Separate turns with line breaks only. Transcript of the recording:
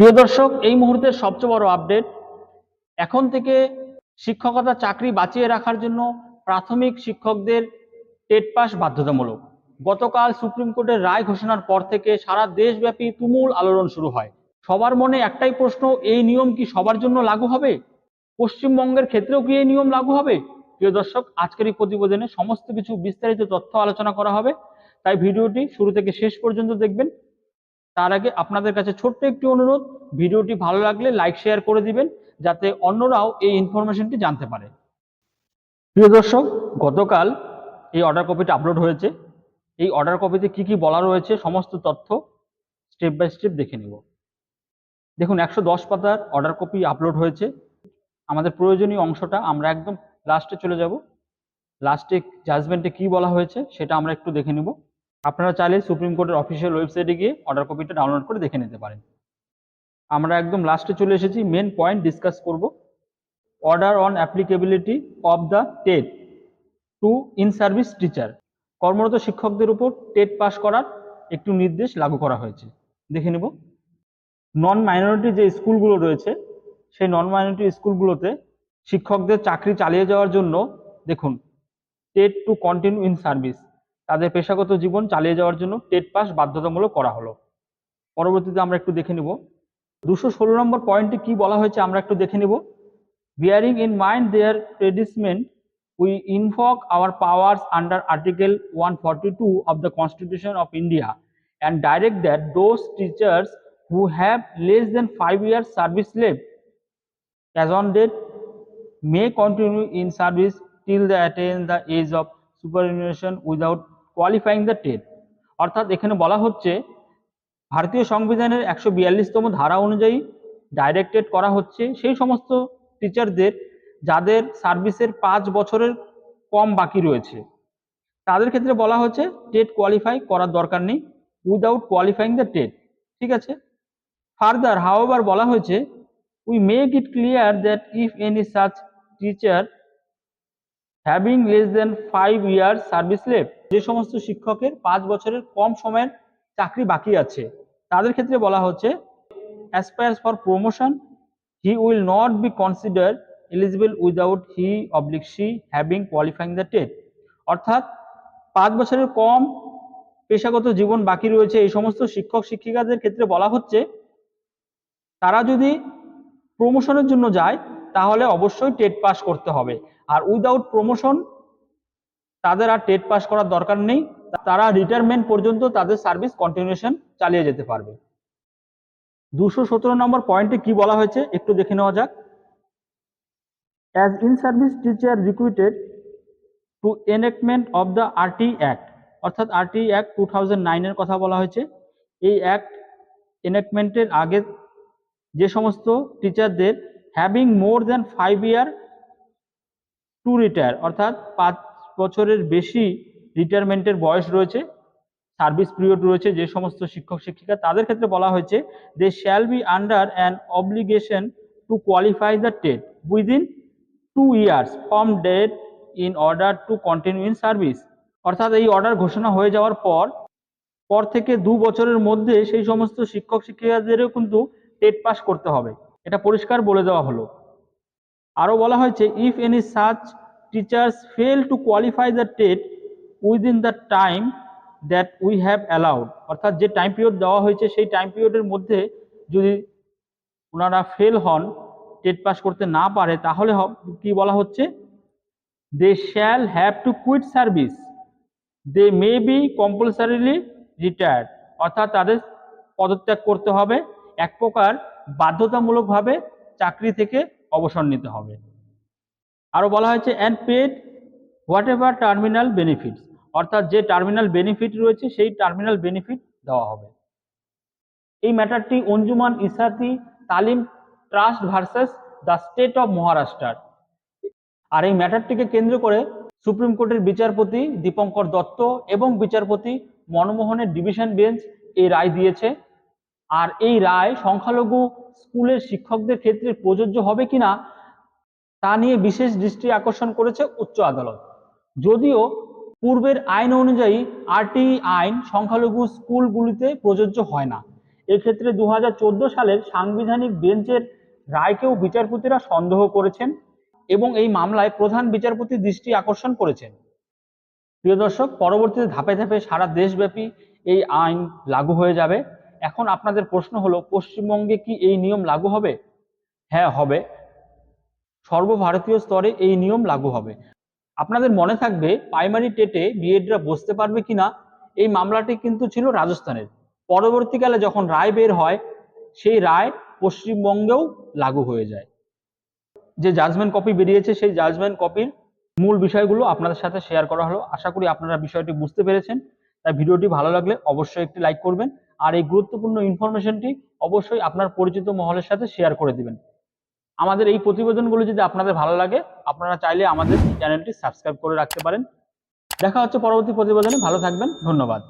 প্রিয় দর্শক, এই মুহূর্তের সবচেয়ে বড় আপডেট এখন থেকে শিক্ষকতা চাকরি বাঁচিয়ে রাখার জন্য প্রাথমিক শিক্ষকদের টেট পাস বাধ্যতামূলক। গতকাল সুপ্রিম কোর্টের রায় ঘোষণার পর থেকে সারা দেশব্যাপী তুমুল আলোড়ন শুরু হয়। সবার মনে একটাই প্রশ্ন, এই নিয়ম কি সবার জন্য লাগু হবে? পশ্চিমবঙ্গের ক্ষেত্রেও কি এই নিয়ম লাগু হবে? প্রিয় দর্শক, আজকের এই প্রতিবেদনে সমস্ত কিছু বিস্তারিত তথ্য আলোচনা করা হবে। তাই ভিডিওটি শুরু থেকে শেষ পর্যন্ত দেখবেন। তার আগে আপনাদের কাছে ছোট্ট একটি অনুরোধ, ভিডিওটি ভালো লাগলে লাইক, শেয়ার করে দিবেন, যাতে অন্যরাও এই ইনফরমেশনটি জানতে পারে। প্রিয় দর্শক, গতকাল এই অর্ডার কপিটা আপলোড হয়েছে। এই অর্ডার কপিতে কি কি বলা রয়েছে, সমস্ত তথ্য স্টেপ বাই স্টেপ দেখে নিব। দেখুন, একশো দশ পাতার অর্ডার কপি আপলোড হয়েছে। আমাদের প্রয়োজনীয় অংশটা আমরা একদম লাস্টে চলে যাব। লাস্টে জাজমেন্টে কি বলা হয়েছে, সেটা আমরা একটু দেখে নিব। আপনারা চাইলে সুপ্রিম কোর্টের অফিসিয়াল ওয়েবসাইটে গিয়ে অর্ডার কপিটা ডাউনলোড করে দেখে নিতে পারেন। আমরা একদম লাস্টে চলে এসেছি মেন পয়েন্ট ডিসকাস করব। Order on applicability of the TET to in service teacher কর্মরত শিক্ষকদের উপর টেট পাস করার একটু নির্দেশ লাগু করা হয়েছে। দেখে নেব। নন মাইনরিটি যে স্কুলগুলো রয়েছে, সেই নন মাইনরিটি স্কুলগুলোতে শিক্ষকদের চাকরি চালিয়ে যাওয়ার জন্য দেখুন TET to continue in service তাদের পেশাগত জীবন চালিয়ে যাওয়ার জন্য টেট পাস বাধ্যতামূলক করা হলো। পরবর্তীতে আমরা একটু দেখে নিব। দুশো ষোলো নম্বর পয়েন্টে কি বলা হয়েছে আমরা একটু দেখে নিব। Bearing in mind their predicament we invoke our powers under article one forty two of the constitution of India and direct that those teachers who have less than five years service left as on date, may continue in service till they attain the age of superannuation without qualifying the TET অর্থাৎ এখানে বলা হচ্ছে, ভারতীয় সংবিধানের একশো বিয়াল্লিশতম ধারা অনুযায়ী directed করা হচ্ছে সেই সমস্ত টিচারদের যাদের সার্ভিসের পাঁচ বছরের কম বাকি রয়েছে। তাদের ক্ষেত্রে বলা হচ্ছে টেট কোয়ালিফাই করার দরকার নেই উইদাউট কোয়ালিফাইং দ্য টেট ঠিক আছে? ফার্দার হাওয়ার বলা হয়েছে, we make it clear that if any such teacher having less than five years service left যে সমস্ত শিক্ষকের পাঁচ বছরের কম সময়ের চাকরি বাকি আছে, তাদের ক্ষেত্রে বলা হচ্ছে, aspires for promotion he will not be consider eligible without he oblique she having qualifying the TET অর্থাৎ, পাঁচ বছরের কম পেশাগত জীবন বাকি রয়েছে, এই সমস্ত শিক্ষক শিক্ষিকাদের ক্ষেত্রে বলা হচ্ছে, তারা যদি প্রমোশনের জন্য যায়, তাহলে অবশ্যই টেট পাস করতে হবে। আর উইদাউট প্রমোশন তাদের আর টেট পাস করার দরকার নেই। তারা রিটায়ারমেন্ট পর্যন্ত তাদের সার্ভিস কন্টিনিউশন চালিয়ে যেতে পারবে। দুশো সতেরো নম্বর পয়েন্টে কি বলা হয়েছে? একটু দেখে নেওয়া যাক। As in service teacher recruited to enactment of the RTE act অর্থাৎ আরটি অ্যাক্ট টু থাউজেন্ড নাইনের কথা বলা হয়েছে। এই অ্যাক্ট এনেক্টমেন্টের আগে যে সমস্ত টিচারদের having more than five year to retire অর্থাৎ পাঁচ বছরের বেশি রিটায়ারমেন্টের বয়স রয়েছে সার্ভিস পিরিয়ড রয়েছে, যে সমস্ত শিক্ষক শিক্ষিকা, তাদের ক্ষেত্রে বলা হয়েছে they shall be under an obligation to qualify the TET within two years from date in order to continue in service অর্থাৎ এই অর্ডার ঘোষণা হয়ে যাওয়ার পর পর থেকে দু বছরের মধ্যে সেই সমস্ত শিক্ষক শিক্ষিকাদেরও কিন্তু টেট পাস করতে হবে। এটা পরিষ্কার বলে দেওয়া হলো। আরও বলা হয়েছে if any such teachers fail to qualify the TET within the time that we have allowed অর্থাৎ যে টাইম পিরিয়ড দেওয়া হয়েছে, সেই টাইম পিরিয়ডের মধ্যে যদি ওনারা ফেল হন টেট পাস করতে না পারে, তাহলে কি বলা হচ্ছে? They shall have to quit service they may be compulsorily retired অর্থাৎ তাদের পদত্যাগ করতে হবে। এক প্রকার বাধ্যতামূলকভাবে চাকরি থেকে অবসর নিতে হবে। আরও বলা হয়েছে and paid whatever terminal benefits অর্থাৎ যে টার্মিনাল বেনিফিট রয়েছে, সেই টার্মিনাল বেনিফিট দেওয়া হবে। এই ম্যাটারটি Anjuman Ishaat Talim trust versus the state of Maharashtra আর এই ম্যাটারটিকে কেন্দ্র করে সুপ্রিম কোর্টের বিচারপতি দীপঙ্কর দত্ত এবং বিচারপতি মনমোহনের ডিভিশন বেঞ্চ এই রায় দিয়েছে। আর এই রায় সংখ্যালঘু স্কুলের শিক্ষকদের ক্ষেত্রে প্রযোজ্য হবে কিনা তা নিয়ে বিশেষ দৃষ্টি আকর্ষণ করেছে উচ্চ আদালত। যদিও পূর্বের আইন অনুযায়ী আরটি আইন সংখ্যালঘু স্কুলগুলিতে প্রযোজ্য হয় না। এক্ষেত্রে দু হাজার চোদ্দ সালের সাংবিধানিক বেঞ্চের রায়কেও বিচারপতিরা সন্দেহ করেছেন এবং এই মামলায় প্রধান বিচারপতি দৃষ্টি আকর্ষণ করেছেন। প্রিয় দর্শক, পরবর্তীতে ধাপে ধাপে সারা দেশব্যাপী এই আইন লাগু হয়ে যাবে। এখন আপনাদের প্রশ্ন হলো, পশ্চিমবঙ্গে কি এই নিয়ম লাগু হবে? হ্যাঁ হবে। সর্বভারতীয় স্তরে এই নিয়ম লাগু হবে। আপনাদের মনে থাকবে প্রাইমারি টেটে বিএডরা বসতে পারবে কিনা? এই মামলাটি কিন্তু ছিল রাজস্থানের। পরবর্তীকালে যখন রায় বের হয়, সেই রায় পশ্চিমবঙ্গেও লাগু হয়ে যায়। যে জাজমেন্ট কপি বেরিয়েছে, সেই জাজমেন্ট কপির মূল বিষয়গুলো আপনাদের সাথে শেয়ার করা হলো। আশা করি আপনারা বিষয়টি বুঝতে পেরেছেন। তাই ভিডিওটি ভালো লাগলে অবশ্যই একটি লাইক করবেন। আর এই গুরুত্বপূর্ণ ইনফরমেশনটি অবশ্যই আপনার পরিচিত মহলের সাথে শেয়ার করে দিবেন। আমাদের এই প্রতিবেদনগুলো যদি আপনাদের ভালো লাগে, আপনারা চাইলে আমাদের চ্যানেলটি সাবস্ক্রাইব করে রাখতে পারেন। দেখা হচ্ছে পরবর্তী প্রতিবেদনে। ভালো থাকবেন। ধন্যবাদ।